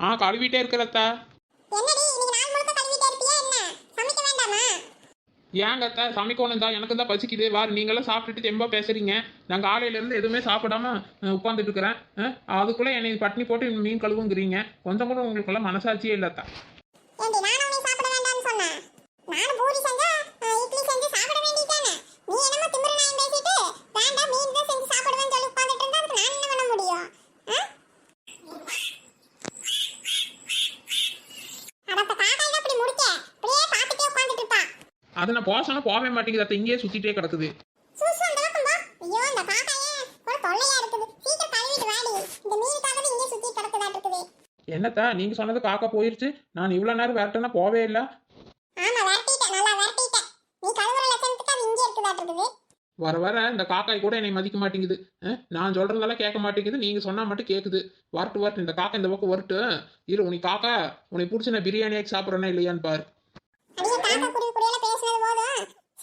ஆ கழுவிட்டே இருக்கிறத்தா என்னடி இன்னைக்கு நாள் முழுக்க கழுவிட்டே இருப்பியா என்ன? சமைக்க வேண்டாமா? ஏங்க அத்தா சமைக்கணும் தான் எனக்கு தான் பசிக்குது. வார் நீங்களாம் சாப்பிட்டுட்டு தெம்பா பேசுறீங்க. நான் காலையிலேருந்து எதுவுமே சாப்பிடாம உட்காந்துட்டு இருக்கிறேன் அதுக்குள்ளே என்னை பட்னி போட்டு மீன் கழுவுங்கிறீங்க. கொஞ்சம் கூட உங்களுக்குள்ள மனசாட்சியே இல்லத்தா ஏண்டி நானும் உன்னை சாப்பிட வேண்டாம்னு சொன்னேன் நானும் பூரி செஞ்சா அஹ், இட்லி செஞ்சு சாப்பிட வேண்டியதானே நீ என்னமோ திமிரு நாயம் பேசிட்டு வேண்டாம் மீன் தான் செஞ்சு சாப்பிடுவேன்னு சொல்லி உட்காந்துட்டு இருந்தா அதுக்கு நான் என்ன பண்ண முடியும் ஆ? அட அப்ப காக்காய் அப்படி முடிக்க அப்படியே பார்த்துட்டே உட்காந்துட்டு இருப்பா அது நான் போசனா போகவே மாட்டேங்குது அத்தை. இங்கேயே சுற்றிட்டே கிடக்குது. என்னத்தா நீங்கள் சொன்னது காக்கா போயிருச்சு. நான் இவ்வளோ நேரம் விரட்டுனா போவே இல்லை. வர வர இந்த காக்காய் கூட என்னை மதிக்க மாட்டேங்குது. நான் சொல்கிறதெல்லாம் கேட்க மாட்டேங்குது. நீங்கள் சொன்னால் மட்டும் கேட்குது வரட்டு வரட்டு. இந்த காக்கா இந்த பக்கம் வரட்டு. இரு உனக்கு காக்கா உனக்கு பிடிச்ச நான் பிரியாணி ஆக்கி சாப்பிட்றேன்னா இல்லையான்னு பாரு.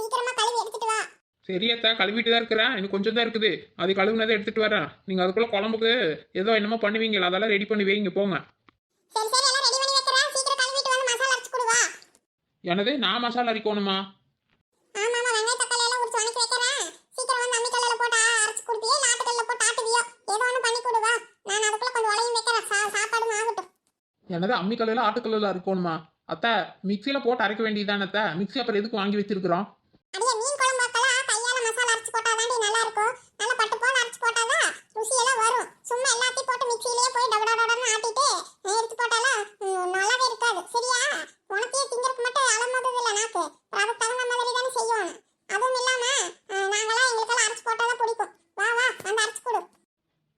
சீக்கிரமா கழுவி எடுத்துட்டு வா. சரியத்தா கழுவிட்டு தான் இருக்கிறேன். இன்னும் கொஞ்சம் தான் இருக்குது. அது கழுவுனதை எடுத்துட்டு வரேன். நீங்கள் அதுக்குள்ளே குழம்புக்கு ஏதோ என்னமோ பண்ணுவீங்களா அதெல்லாம் ரெடி பண்ணி வைங்க போங்க. சரி சரி எல்லாம் ரெடி பண்ணி வைக்கிறேன். சீக்கிரம் கழுவிட்டு வந்து மசாலா அரைச்சு கொடு வா. எனது நான் மசாலா அரைக்கணுமா? ஆமா ஆமா வெங்காய தக்காளி எல்லாம் உரிச்சு வணக்கி வைக்கிறேன். சீக்கிரம் வந்து அம்மிக்கல்ல போட்டு அரைச்சு கொடுத்தியோ இல்ல ஆட்டுக்கல்ல போட்டு ஆட்டுவியோ? ஏதோ ஒண்ணு பண்ணி கொடு வா. நான் அதுக்குள்ள கொஞ்சம் உலையும் வைக்கிறேன். சா சாப்பாடும் ஆகட்டும். எனது அம்மிக்கல்லில் ஆட்டுக்கல்லில் அரைக்கணுமா? அத்தை மிக்சியில் போட்டு அரைக்க வேண்டியதானே அத்தை? மிக்ஸி அப்புறம் எதுக்கு வாங்கி வச்சிருக்கிறோம் அடியே மீன் குழம்பாக்கெல்லாம் கையால மசாலா அரைச்சு போட்டாதாண்டி நல்லா இருக்கும் நல்லா பட்டு போல அரைச்சு போட்டாதான் ருசியெல்லாம் வரும் சும்மா எல்லாத்தையும் போட்டு மிக்ஸிலேயே போய் டபடா டபடன்னு ஆட்டிட்டு நல்லாவே இருக்காது. சரியா? உனக்கே மட்டும் நாக்கு. அதுக்கு தகுந்த மாதிரி தானே அதுவும் இல்லாம நாங்களாம் எங்களுக்கெல்லாம் அரைச்சு போட்டாதான் பிடிக்கும். வா வா வந்து அரைச்சு கொடு.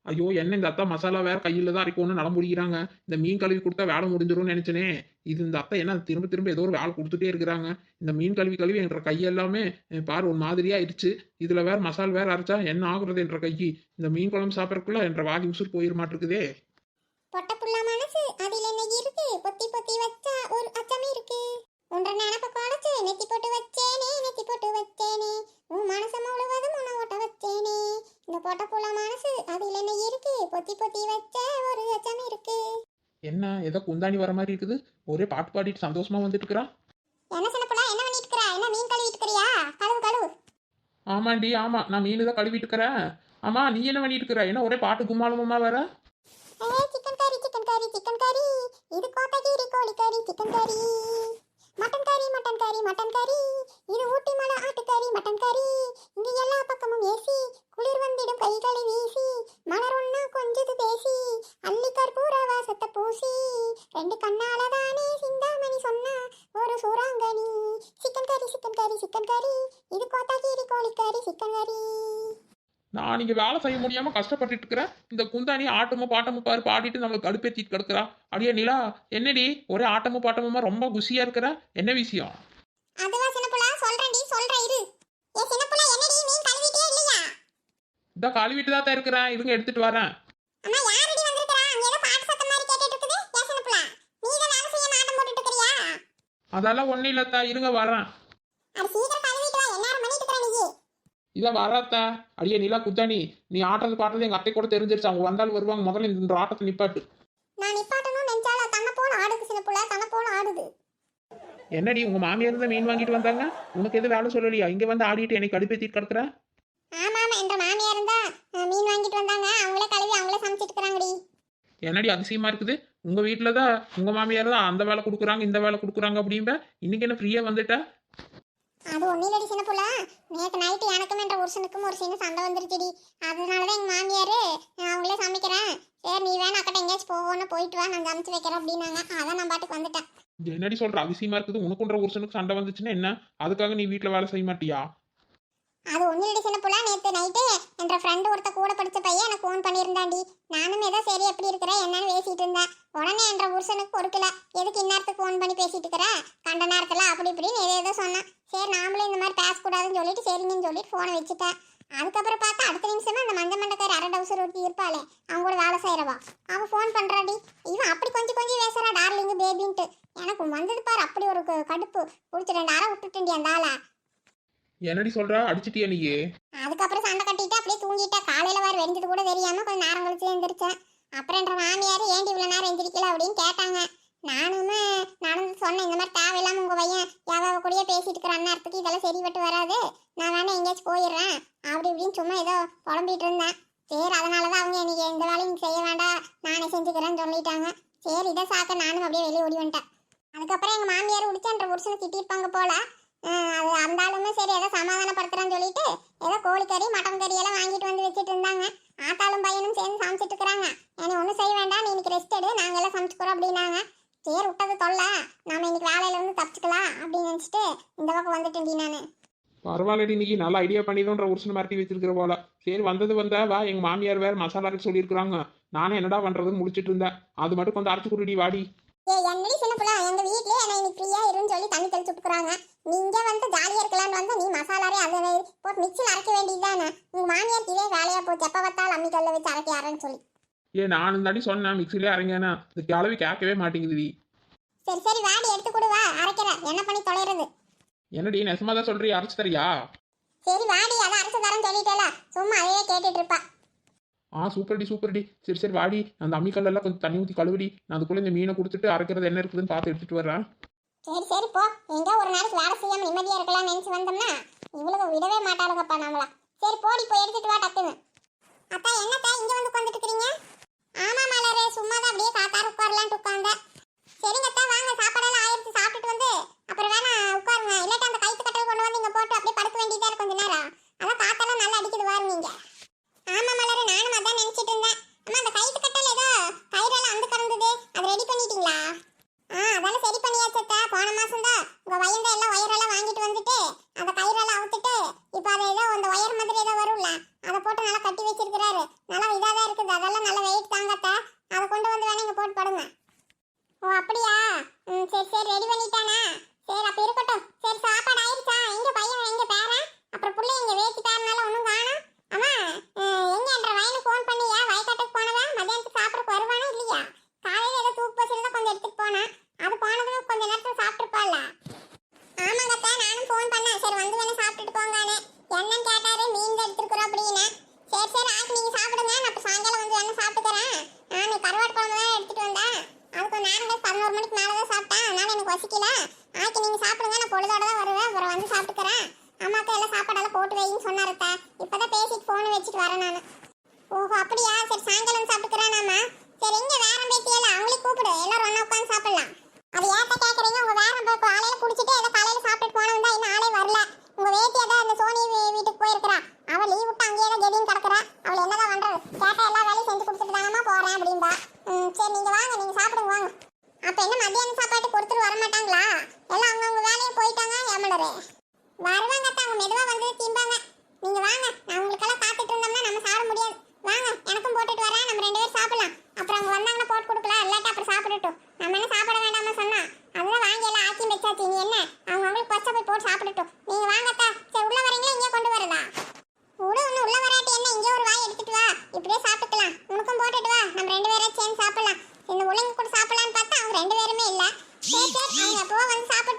ஐயோ என்ன இந்த அத்தா மசாலா வேற கையில தான் அரைக்கணும்னு நடம் முடிக்கிறாங்க இந்த மீன் கழுவி கொடுத்தா வேலை முடிஞ்சிரும்னு நினைச்சனே. இது இந்த அத்தை என்ன திரும்ப திரும்ப ஏதோ ஒரு வேலை கொடுத்துட்டே இருக்கிறாங்க. இந்த மீன் கழுவி கழுவி என்ற கையெல்லாமே எல்லாமே பாரு ஒரு மாதிரியா ஆயிடுச்சு. இதுல வேற மசால் வேற அரைச்சா என்ன ஆகுறது என்ற கை இந்த மீன் குழம்பு சாப்பிட்றதுக்குள்ள என்ற வாதி உசுர் போயிட மாட்டிருக்குதே. பொட்ட புள்ள மனசு அதில் என்ன இருக்கு? பொத்தி பொத்தி வச்சா ஒரு அச்சம் இருக்கு. ஒன்ற நினப்ப குழச்சு நெத்தி போட்டு வச்சேனே நெத்தி போட்டு வச்சேனே. உன் மனசு முழுவதும் உன்னை ஓட்ட வச்சேனே. இந்த பொட்ட புள்ள மனசு அதில் என்ன இருக்கு? பொத்தி பொத்தி வச்ச ஒரு அச்சம் இருக்கு. என்ன? ஏதோ குந்தாணி வர மாதிரி இருக்குது. ஒரே பாட்டு பாடிட்டு சந்தோஷமா வந்துட்டு இருக்கிறான் என்ன சின்ன புள்ள? என்ன பண்ணிட்டு என்ன மீன் கழுவிட்டு இருக்கிறியா? கழுவு கழுவு. ஆமாண்டி ஆமா. நான் மீன் தான் கழுவிட்டு இருக்கிறேன். ஆமா நீ என்ன பண்ணிட்டு இருக்கிற? என்ன ஒரே பாட்டு கும்மாளமா வேற ஏய் சிக்கன் கறி சிக்கன் கறி சிக்கன் கறி இது கோத்தகிரி கோழி கறி சிக்கன் கறி மட்டன் கறி மட்டன் கறி மட்டன் கறி. இது ஊட்டி மலை ஆட்டுக்கறி மட்டன் கறி. இங்கு எல்லா பக்கமும் ஏசி. குளிர் வந்திடும் கைகளை வீசி. மலர் ஒன்னா கொஞ்சது பேசி. அள்ளி கற்பூர வாசத்தை பூசி. ரெண்டு கண்ணால தானே சிந்தாமணி சொன்னா ஒரு சூறாங்கனி. சிக்கன் கறி சிக்கன் கறி சிக்கன் கறி இது கோத்தகிரி கோழி கறி சிக்கன் கறி நான் இங்க வேலை செய்ய முடியாம கஷ்டப்பட்டுட்டு இருக்கிறேன் இந்த குந்தாணி ஆட்டமும் பாட்டமும் பாரு பாடிட்டு நம்மளுக்கு கடுப்பேத்திட்டு கிடக்குறா. அடியே நிலா என்னடி? ஒரே ஆட்டமும் பாட்டமுமா ரொம்ப குஷியா இருக்கிற? என்ன விஷயம்? மீன் கழுவிட்டே தான் இருக்கிறேன். இருங்க எடுத்துட்டு வரேன். அதெல்லாம் ஒன்றும் இல்லத்தா. இருங்க வரேன் அது சீக்கிரம் கழுவிட்டு வா எல்லாரும் பண்ணிட்டு இருக்கற நீ இதான் வராத்தா? அடியே நிலா குத்தாணி நீ ஆட்டது பாட்டது எங்க அத்தை கூட தெரிஞ்சிருச்சு. அவங்க வந்தாலும் வருவாங்க. முதல்ல இந்த ஆட்டத்தை நிப்பாட்டு. நான் நிப்பாட்டணும் நினைச்சால தன்னை போல ஆடுது சின்னப்புல தன்னை போல ஆடுது. என்னடி உங்க மாமியார் தான் மீன் வாங்கிட்டு வந்தாங்க? உனக்கு எதுவும் வேலை சொல்லலையா? இங்க வந்து ஆடிட்டு எனக்கு கடுப்பேத்திட்டு கிடக்குற ஆமா ஆமா என்ற மாமியார் அஹ், மீன் வாங்கிட்டு வந்தாங்க. அவங்களே கழுவி அவங்களே சமைச்சிட்டு இருக்காங்கடி என்னடி அதிசயமா இருக்குது? உங்க வீட்டில் தான் உங்க மாமியார் தான் அந்த வேலை கொடுக்குறாங்க இந்த வேலை கொடுக்குறாங்க அப்படிம்ப. இன்னைக்கு என்ன ஃப்ரீயா வந்துட்ட? அது ஒன்றும் இல்லடி சின்ன புள்ள. நேற்று நைட்டு எனக்கும் என்ற புருஷனுக்கும் ஒரு சின்ன சண்டை வந்துருச்சுடி. அதனால தான் எங்கள் மாமியார் நான் அவங்களே சமைக்கிறேன். சரி நீ வேணா அக்கட்ட எங்கேயாச்சும் போவோன்னு போயிட்டு வா. நான் சமைச்சு வைக்கிறேன் அப்படின்னாங்க. அதான் நான் பாட்டுக்கு வந்துட்டேன். என்னடி சொல்ற? அதிசயமா இருக்குது. உனக்குன்ற புருஷனுக்கு சண்டை வந்துச்சுன்னா என்ன? அதுக்காக நீ வீட்டில் வேலை செய்ய மாட்டியா? அது ஒன்றும் சின்ன புள்ள. நேற்று நைட்டு என்ற ஃப்ரெண்டு ஒருத்த கூட படித்த பையன் எனக்கு ஃபோன் பண்ணியிருந்தாண்டி நானும் ஏதோ சரி எப்படி இருக்கிறேன் என்னன்னு பேசிட்டு இருந்தேன். உடனே என்ற புருஷனுக்கு பொறுக்கல. எதுக்கு இந்நேரத்துக்கு ஃபோன் பண்ணி பேசிட்டு இருக்கிறேன் கண்ட நேரத்தில் அப்படி இப்படின்னு ஏதோ ஏதோ சொன்னான். சரி நாமளும் இந்த மாதிரி பேசக்கூடாதுன்னு சொல்லிட்டு சரிங்கன்னு சொல்லிட்டு ஃபோனை வச்சுட்டேன். அதுக்கப்புறம் பார்த்தா அடுத்த நிமிஷமே அந்த மஞ்ச மண்டக்காரி அரை டவுசர் ஒருத்தி இருப்பாளே அவங்க கூட வேலை செய்கிறவா அவன் ஃபோன் பண்ணுறாடி இவன் அப்படி கொஞ்சம் கொஞ்சம் பேசுகிறா டார்லிங்கு பேபின்ட்டு எனக்கு வந்தது பாரு அப்படி ஒரு கடுப்பு. பிடிச்சி ரெண்டு அரை விட்டுட்டேன்டி அந்த ஆளை. என்னடி சொல்றா? அடிச்சிட்டியா நீயே? அதுக்கப்புறம் சண்டை கட்டிட்டு அப்படியே தூங்கிட்டா. காலையில வர வெறிஞ்சது கூட தெரியாம கொஞ்சம் நேரம் கழிச்சு எழுந்திரிச்சேன் அப்புறம் என்ற மாமியார் ஏண்டி இவ்வளோ நேரம் எந்திரிக்கல? அப்படின்னு கேட்டாங்க. நானும் நடந்து சொன்னேன் இந்த மாதிரி தேவையில்லாம உங்க பையன் யாவாவ கூடயே பேசிட்டு இருக்கிற அந்நேரத்துக்கு இதெல்லாம் சரிப்பட்டு வராது. நான் வேணா எங்கேயாச்சும் போயிடுறேன். அப்படி இப்படின்னு சும்மா ஏதோ புலம்பிட்டு இருந்தேன். சரி அதனால தான் அவங்க இன்னைக்கு எந்த வேலையும் செய்ய வேண்டாம் நானே செஞ்சுக்கிறேன்னு சொல்லிட்டாங்க. சரி இதை சாக்க நானும் அப்படியே வெளியே ஓடி வந்துட்டேன். அதுக்கப்புறம் எங்கள் மாமியார் உடிச்சன்ற புருஷனை திட்டிருப்பாங்க போல. அது அந்த சரி ஏதோ சமாதானப்படுத்துறேன்னு சொல்லிட்டு ஏதோ கோழிக்கறி மட்டன் கறி எல்லாம் வாங்கிட்டு வந்து வச்சுட்டு இருந்தாங்க. ஆத்தாலும் பையனும் சேர்ந்து சமைச்சிட்டு இருக்கிறாங்க. நீ ஒன்றும் செய்ய வேண்டாம் நீ இன்னைக்கு ரெஸ்ட் எடு நாங்கள் எல்லாம் சமைச்சுக்கிறோம் அப்படின்னாங்க. சரி விட்டது தொல்ல. நாம இன்னைக்கு வேலையில இருந்து தப்பிச்சுக்கலாம் அப்படின்னு நினச்சிட்டு இந்த பக்கம் வந்துட்டேன்டி நான். பரவாயில்லடி இன்னைக்கு நல்லா ஐடியா பண்ணிடும்ன்ற ஒரு சில மிரட்டி வச்சிருக்கிற போல. சரி வந்தது வந்தா வா எங்கள் மாமியார் வேறு மசாலா அரைக்க சொல்லியிருக்கிறாங்க. நானே என்னடா பண்ணுறதுன்னு முடிச்சிட்டு இருந்தேன். அது மட்டும் கொஞ்சம் அரைச்சி குருடி வாடி. ஏ என்னடி சின்ன புள்ள? எங்க வீட்லயே என்ன இன்னைக்கு ஃப்ரீயா இருன்னு சொல்லி தண்ணி தெளிச்சு விட்டுக்குறாங்க நீங்க வந்து ஜாலியா இருக்கலாம்னு வந்து நீ மசாலாவே அதை இப்போ மிக்சியில் அரைக்க வேண்டியதுதானே. உங்க மாமியார் இதே வேலையா போச்சு. எப்ப பார்த்தாலும் அம்மி கல்ல வச்சு அரைக்க யாரன்னு சொல்லி. ஏ நானும் தாண்டி சொன்னேன். மிக்சிலே அரைங்கண்ணா இந்த கிளவி கேட்கவே மாட்டேங்குது சரி சரி வாடி எடுத்து கொடு வா. அரைக்கிறேன். என்ன பண்ணி தொலைறது? என்னடி நெசமா தான் சொல்றீ அரைச்சு தரியா? சரி வாடி. அதை அரைச்சு தரேன்னு சொல்லிட்டேல. சும்மா அதையே கேட்டுட்டு இருப்பா. ஆ சூப்பர்டி சூப்பர்டி. சரி சரி வாடி. அந்த அம்மிக்கல்லாம் கொஞ்சம் தண்ணி ஊற்றி கழுவடி. நான் அதுக்குள்ளே இந்த மீனை கொடுத்துட்டு அரைக்கிறது என்ன இருக்குதுன்னு பார்த்து எடுத்துகிட்டு வரேன். சரி சரி போ. எங்க ஒரு நாளைக்கு வேலை செய்யாமல் நிம்மதியாக இருக்கலாம்னு நினச்சி வந்தோம்னா இவ்வளவு விடவே மாட்டாளுங்கப்பா நம்மளா. சரி போடி போய் எடுத்துட்டு வா டக்குன்னு. பசிக்கல சரி சரி அவங்க சாப்பிட்டு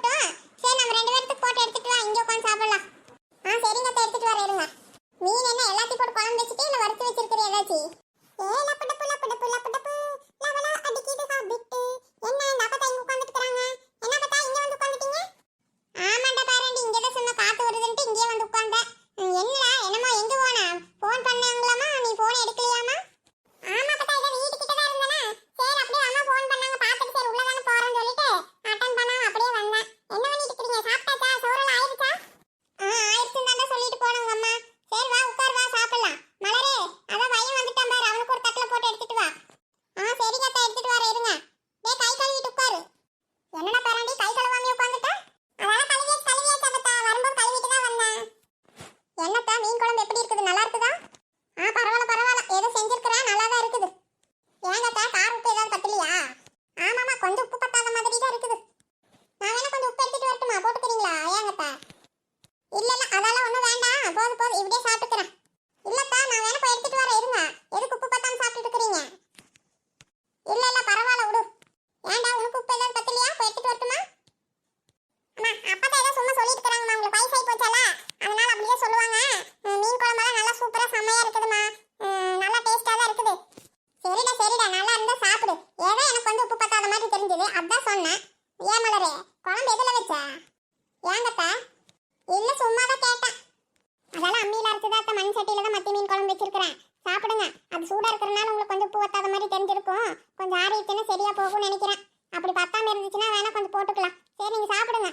இருக்கும். கொஞ்சம் ஆறிடுச்சுன்னா சரியா போகும்னு நினைக்கிறேன். அப்படி பத்தாம இருந்துச்சுன்னா வேணா கொஞ்சம் போட்டுக்கலாம். சரி நீங்க சாப்பிடுங்க.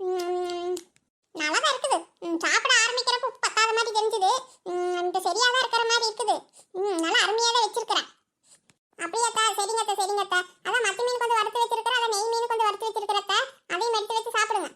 ம், நல்லா தான் இருக்குது. சாப்பிட ஆரம்பிக்கிறப்ப பத்தாத மாதிரி தெரிஞ்சுது. இந்த சரியா தான் இருக்கிற மாதிரி இருக்குது. ம், நல்லா அருமையா தான் வச்சிருக்கிறேன். அப்படியாத்தா சரிங்கத்தா சரிங்கத்தா அதான் மத்த மீன் கொஞ்சம் வறுத்து வச்சிருக்கிறேன். அதான் நெய் மீன் கொஞ்சம் வறுத்து வச்சிருக்கிறேன் அதையும் எடுத்து வச்சு சாப்பிடுங்க.